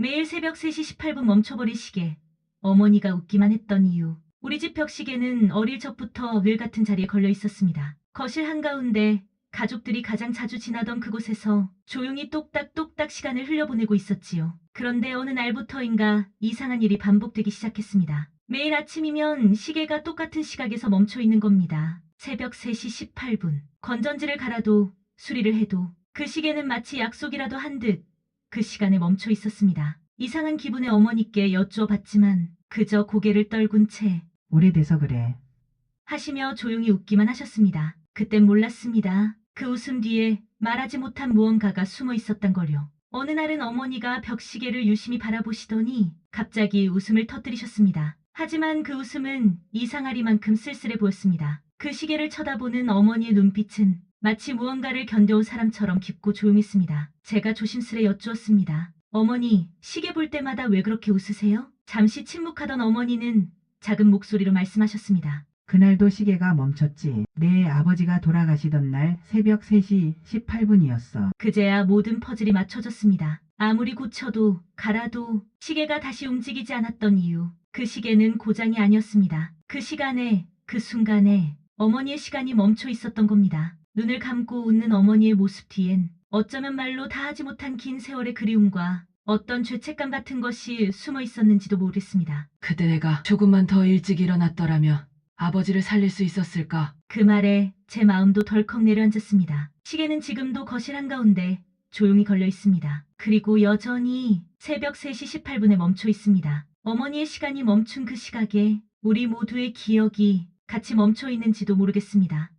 매일 새벽 3시 18분 멈춰버린 시계. 어머니가 웃기만 했던 이유. 우리 집 벽시계는 어릴 적부터 늘 같은 자리에 걸려 있었습니다. 거실 한가운데 가족들이 가장 자주 지나던 그곳에서 조용히 똑딱똑딱 시간을 흘려보내고 있었지요. 그런데 어느 날부터인가 이상한 일이 반복되기 시작했습니다. 매일 아침이면 시계가 똑같은 시각에서 멈춰 있는 겁니다. 새벽 3시 18분. 건전지를 갈아도 수리를 해도 그 시계는 마치 약속이라도 한 듯 그 시간에 멈춰 있었습니다. 이상한 기분에 어머니께 여쭈어봤지만 그저 고개를 떨군 채 오래돼서 그래. 하시며 조용히 웃기만 하셨습니다. 그땐 몰랐습니다. 그 웃음 뒤에 말하지 못한 무언가가 숨어 있었단 걸요. 어느 날은 어머니가 벽시계를 유심히 바라보시더니 갑자기 웃음을 터뜨리셨습니다. 하지만 그 웃음은 이상하리만큼 쓸쓸해 보였습니다. 그 시계를 쳐다보는 어머니의 눈빛은 마치 무언가를 견뎌온 사람처럼 깊고 조용했습니다. 제가 조심스레 여쭈었습니다. 어머니, 시계 볼 때마다 왜 그렇게 웃으세요? 잠시 침묵하던 어머니는 작은 목소리로 말씀하셨습니다. 그날도 시계가 멈췄지. 내 아버지가 돌아가시던 날 새벽 3시 18분이었어. 그제야 모든 퍼즐이 맞춰졌습니다. 아무리 고쳐도 갈아도 시계가 다시 움직이지 않았던 이유. 그 시계는 고장이 아니었습니다. 그 시간에, 그 순간에 어머니의 시간이 멈춰 있었던 겁니다. 눈을 감고 웃는 어머니의 모습 뒤엔 어쩌면 말로 다 하지 못한 긴 세월의 그리움과 어떤 죄책감 같은 것이 숨어 있었는지도 모르겠습니다. 그때 내가 조금만 더 일찍 일어났더라면 아버지를 살릴 수 있었을까? 그 말에 제 마음도 덜컥 내려앉았습니다. 시계는 지금도 거실 한가운데 조용히 걸려 있습니다. 그리고 여전히 새벽 3시 18분에 멈춰 있습니다. 어머니의 시간이 멈춘 그 시각에 우리 모두의 기억이 같이 멈춰 있는지도 모르겠습니다.